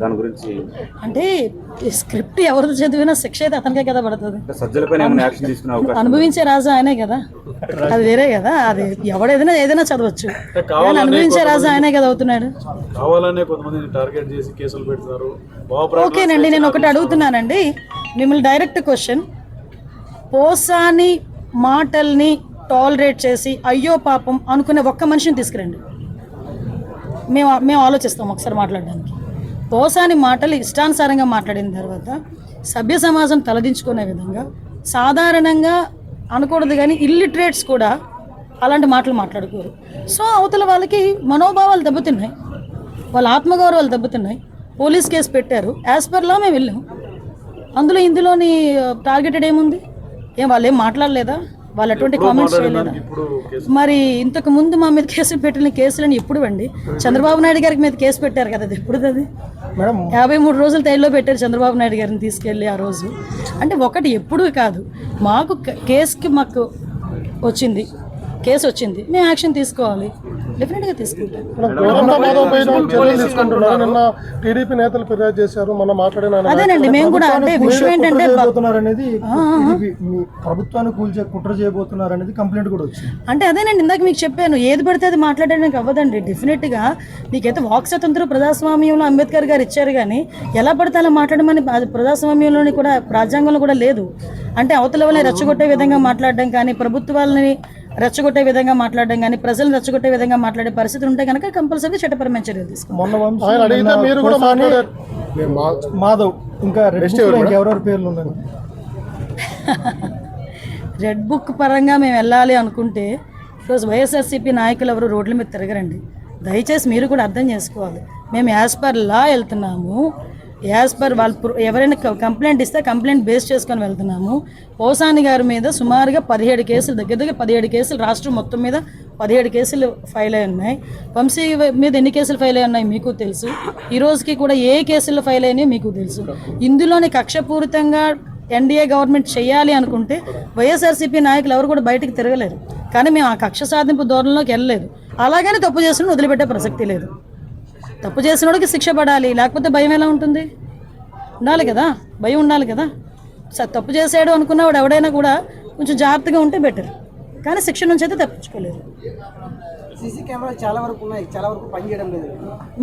దాని గురించి అంటే ఈ స్క్రిప్ట్ ఎవరిది చదివినా శిక్ష అయితే అతనికే కదా పడుతుంది. అంటే సజ్జలపైన ఏమైనా యాక్షన్ తీసుకునే అవకాశం అనుభవించే రాజు ఆయనే కదా. అది వేరే కదా. అది ఎవడేదైనా ఏదైనా చదవచ్చు. అనుభవించే రాజు ఆయనే కదా అవుతున్నాడు. కావాలనే కొంతమందిని టార్గెట్ చేసి కేసులు పెడుతున్నారు బాబు ఓకేనండి నేను ఒకటి అడుగుతున్నానండి. మిమ్మల్ని డైరెక్ట్ క్వశ్చన్. పోసాని మాటల్ని టాలరేట్ చేసి అయ్యో పాపం అనుకునే ఒక్క మనిషిని తీసుకురండి. మేము మేము ఆలోచిస్తాం ఒకసారి మాట్లాడడానికి. పోసాని మాటలు ఇష్టానుసారంగా మాట్లాడిన తర్వాత సభ్య సమాజం తలదించుకునే విధంగా సాధారణంగా అనకూడదు కానీ ఇల్లిటరేట్స్ కూడా అలాంటి మాటలు మాట్లాడుకోరు. సో అవతల వాళ్ళకి మనోభావాలు దెబ్బతిన్నాయి. వాళ్ళ ఆత్మగౌరవాలు దెబ్బతిన్నాయి. పోలీస్ కేసు పెట్టారు. యాజ్ పర్ లా మేము వెళ్ళాం. అందులో ఇందులోని టార్గెటెడ్ ఏముంది? ఏం వాళ్ళు ఏం మాట్లాడలేదా? వాళ్ళు అటువంటి కామెంట్స్ చేయలేదా? మరి ఇంతకు ముందు మా మీద కేసులు పెట్టిన కేసులని ఎప్పుడు అండి. చంద్రబాబు నాయుడు గారికి మీద కేసు పెట్టారు కదా అది ఎప్పుడు అది? మేడం యాభై మూడు రోజులు తైల్లో పెట్టారు చంద్రబాబు నాయుడు గారిని తీసుకెళ్ళి ఆ రోజు. అంటే ఒకటి ఎప్పుడూ కాదు మాకు క- కేసుకి మాకు వచ్చింది. కేసు వచ్చింది. మేము యాక్షన్ తీసుకోవాలి. డెఫినెట్గా తీసుకుంటాం టీడీపీ నేతలు ఫిర్యాదు చేశారు. మొన్న మాట్లాడిన అదేనండి మేము కూడా అంటే విషయం ఏంటంటే మీ ప్రభుత్వాన్ని కూల్చే కుట్ర చేయబోతున్నారనేది కంప్లైంట్ కూడా వచ్చింది. అంటే అదేనండి ఇందాక మీకు చెప్పాను. ఏది పడితే అది మాట్లాడడానికి అవ్వదండి. డెఫినెట్గా మీకైతే వాక్ స్వతంత్రం ప్రజాస్వామ్యంలో అంబేద్కర్ గారు ఇచ్చారు కానీ ఎలా పడితే అలా మాట్లాడమని అది ప్రజాస్వామ్యంలోని కూడా రాజ్యాంగంలో కూడా లేదు. అంటే అవతల వాళ్ళని రెచ్చగొట్టే విధంగా మాట్లాడడం కానీ ప్రభుత్వాలని రెచ్చగొట్టే విధంగా మాట్లాడడం కానీ ప్రజలను రెచ్చగొట్టే విధంగా మాట్లాడే పరిస్థితి ఉంటే కనుక కంపల్సరీ చట్టపరమైన చర్యలు తీసుకుంటాం మొన్న వంశీ ఆయన అడిగితే నిన్న మీరు కూడా కోసాని, మాట్లాడారు. మాధవ్ ఇంకా పేర్లు ఉన్నాయి. రెడ్ బుక్ పరంగా మేము వెళ్ళాలి అనుకుంటే ఈరోజు వైఎస్ఆర్సీపీ నాయకులు ఎవరు రోడ్ల మీద తిరగరండి. దయచేసి మీరు కూడా అర్థం చేసుకోవాలి. మేము యాజ్ పర్ లా వెళ్తున్నాము. యాజ్ పర్ వాళ్ళు ఎవరైనా కంప్లైంట్ ఇస్తే కంప్లైంట్ బేస్ చేసుకొని వెళ్తున్నాము. పోసాని గారి మీద సుమారుగా పదిహేడు కేసులు దగ్గర దగ్గర పదిహేడు కేసులు రాష్ట్రం మొత్తం మీద పదిహేడు కేసులు ఫైల్ అయి ఉన్నాయి. వంశీ మీద ఎన్ని కేసులు ఫైల్ అయి ఉన్నాయి మీకు తెలుసు. ఈ రోజుకి కూడా ఏ కేసులు ఫైల్ అయినాయి మీకు తెలుసు. ఇందులోనే కక్షపూరితంగా ఎన్డీఏ గవర్నమెంట్ చేయాలి అనుకుంటే వైఎస్ఆర్సీపీ నాయకులు ఎవరు కూడా బయటకు తిరగలేరు. కానీ మేము ఆ కక్ష సాధింపు ధోరణిలోకి వెళ్ళలేదు. అలాగని తప్పు చేసిన వదిలిపెట్టే ప్రసక్తి లేదు. తప్పు చేసినోడికి శిక్ష పడాలి లేకపోతే భయం ఎలా ఉంటుంది? ఉండాలి కదా భయం ఉండాలి కదా. స తప్పు చేసాడు అనుకున్నవాడు ఎవడైనా కూడా కొంచెం జాగ్రత్తగా ఉంటే బెటర్ కానీ శిక్ష నుంచి అయితే తప్పించుకోలేదు సీసీ కెమెరా చాలా వరకు ఉన్నాయి చాలా వరకు పనిచేయడం లేదు.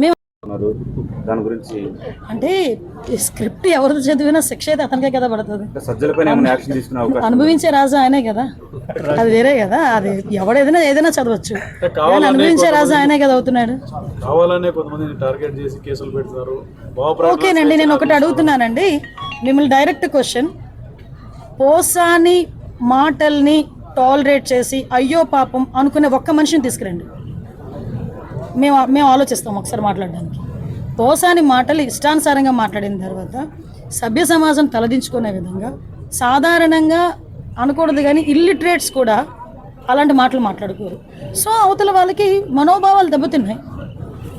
మేము ఉన్నారు దాని గురించి అంటే ఈ స్క్రిప్ట్ ఎవరిది చదివినా శిక్ష అయితే అతనికే కదా పడుతుంది. అంటే సజ్జలపైన ఏమైనా యాక్షన్ తీసుకునే అవకాశం అనుభవించే రాజు ఆయనే కదా. అది వేరే కదా. అది ఎవడేదైనా ఏదైనా చదవచ్చు. అనుభవించే రాజు ఆయనే కదా అవుతున్నాడు. కావాలనే కొంతమందిని టార్గెట్ చేసి కేసులు పెడుతున్నారు బాబు ఓకేనండి నేను ఒకటి అడుగుతున్నానండి. మిమ్మల్ని డైరెక్ట్ క్వశ్చన్ పోసాని మాటల్ని టాలరేట్ చేసి అయ్యో పాపం అనుకునే ఒక్క మనిషిని తీసుకురండి. మేము మేము ఆలోచిస్తాం ఒకసారి మాట్లాడడానికి. పోసాని మాటలు ఇష్టానుసారంగా మాట్లాడిన తర్వాత సభ్య సమాజం తలదించుకునే విధంగా సాధారణంగా అనకూడదు కానీ ఇల్లిటరేట్స్ కూడా అలాంటి మాటలు మాట్లాడుకోరు. సో అవతల వాళ్ళకి మనోభావాలు దెబ్బతిన్నాయి.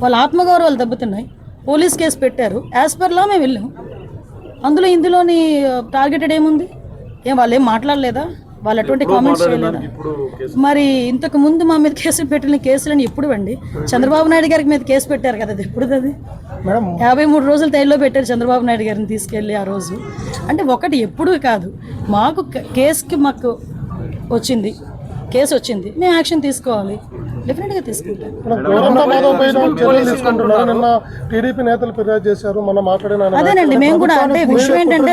వాళ్ళ ఆత్మగౌరవాలు దెబ్బతిన్నాయి. పోలీస్ కేసు పెట్టారు. యాజ్ పర్ లా మేము వెళ్ళాం. అందులో ఇందులోని టార్గెటెడ్ ఏముంది? ఏం వాళ్ళు ఏం మాట్లాడలేదా? వాళ్ళు అటువంటి కామెంట్స్ చేయలేదా? మరి ఇంతకు ముందు మా మీద కేసులు పెట్టిన కేసులని ఎప్పుడు అండి? చంద్రబాబు నాయుడు గారికి మీద కేసు పెట్టారు కదా అది ఎప్పుడు అది? మేడం యాభై మూడు రోజులు తైల్లో పెట్టారు చంద్రబాబు నాయుడు గారిని తీసుకెళ్ళి ఆ రోజు. అంటే ఒకటి ఎప్పుడూ కాదు మాకు కేసుకి మాకు వచ్చింది కేసు వచ్చింది. మేము యాక్షన్ తీసుకోవాలి. డెఫినెట్గా నిన్న టీడీపీ నేతలు ఫిర్యాదు చేశారు. మాట్లాడిన అదేనండి మేము కూడా అంటే విషయం ఏంటంటే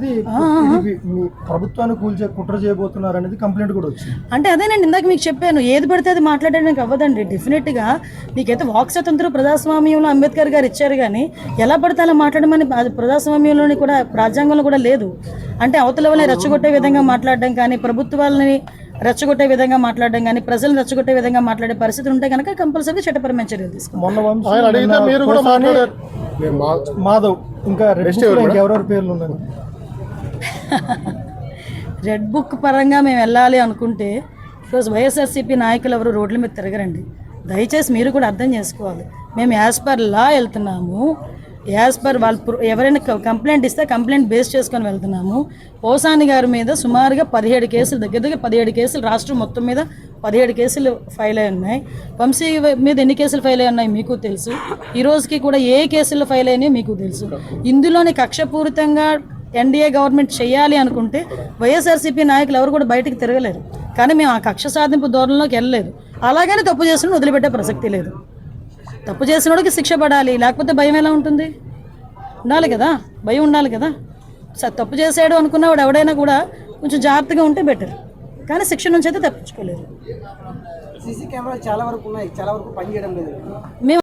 మీ ప్రభుత్వాన్ని కూల్చే కుట్ర చేయబోతున్నారనేది కంప్లైంట్ కూడా వచ్చింది. అంటే అదేనండి ఇందాక మీకు చెప్పాను ఏది పడితే అది మాట్లాడడానికి అవ్వదండి. డెఫినెట్గా మీకైతే వాక్ స్వతంత్రం ప్రజాస్వామ్యంలో అంబేద్కర్ గారు ఇచ్చారు కానీ ఎలా పడితే అలా మాట్లాడమని అది ప్రజాస్వామ్యంలోని కూడా రాజ్యాంగంలో కూడా లేదు. అంటే అవతల వాళ్ళని రెచ్చగొట్టే విధంగా మాట్లాడడం కానీ ప్రభుత్వాలని రెచ్చగొట్టే విధంగా మాట్లాడడం కానీ ప్రజలను రెచ్చగొట్టే విధంగా మాట్లాడే పరిస్థితి ఉంటే కనుక కంపల్సరీ చట్టపరమైన చర్యలు తీసుకుంటాం మొన్న వంశీ ఆయన అడిగితే నిన్న మీరు కూడా కోసాని, మాట్లాడారు. మాధవ్ ఇంకా పేర్లు ఉన్నాయి. రెడ్ బుక్ పరంగా మేము వెళ్ళాలి అనుకుంటే ఈరోజు వైఎస్ఆర్సీపీ నాయకులు ఎవరు రోడ్ల మీద తిరగరండి. దయచేసి మీరు కూడా అర్థం చేసుకోవాలి. మేము యాజ్ పర్ లా వెళ్తున్నాము. యాజ్ పర్ వాళ్ళు ప్రూ- ఎవరైనా కంప్లైంట్ ఇస్తే కంప్లైంట్ బేస్ చేసుకొని వెళ్తున్నాము. పోసాని గారి మీద సుమారుగా పదిహేడు కేసులు దగ్గర దగ్గర పదిహేడు కేసులు రాష్ట్రం మొత్తం మీద పదిహేడు కేసులు ఫైల్ అయి ఉన్నాయి. వంశీ మీద ఎన్ని కేసులు ఫైల్ అయి ఉన్నాయి మీకు తెలుసు. ఈ రోజుకి కూడా ఏ కేసులు ఫైల్ అయినాయి మీకు తెలుసు. ఇందులోని కక్షపూరితంగా ఎన్డీఏ గవర్నమెంట్ చేయాలి అనుకుంటే వైఎస్ఆర్సీపీ నాయకులు ఎవరు కూడా బయటకు తిరగలేరు. కానీ మేము ఆ కక్ష సాధింపు ధోరణిలోకి వెళ్ళలేదు. అలాగనే తప్పు చేసిన వదిలిపెట్టే ప్రసక్తి లేదు. తప్పు చేసినోడికి శిక్ష పడాలి లేకపోతే భయం ఎలా ఉంటుంది? ఉండాలి కదా భయం ఉండాలి కదా. స- తప్పు చేసాడు అనుకున్నవాడు ఎవడైనా కూడా కొంచెం జాగ్రత్తగా ఉంటే బెటర్ కానీ శిక్ష నుంచి అయితే తప్పించుకోలేరు. సీసీ కెమెరాలు చాలా వరకు ఉన్నాయి చాలా వరకు పనిచేయడం లేదు. మేము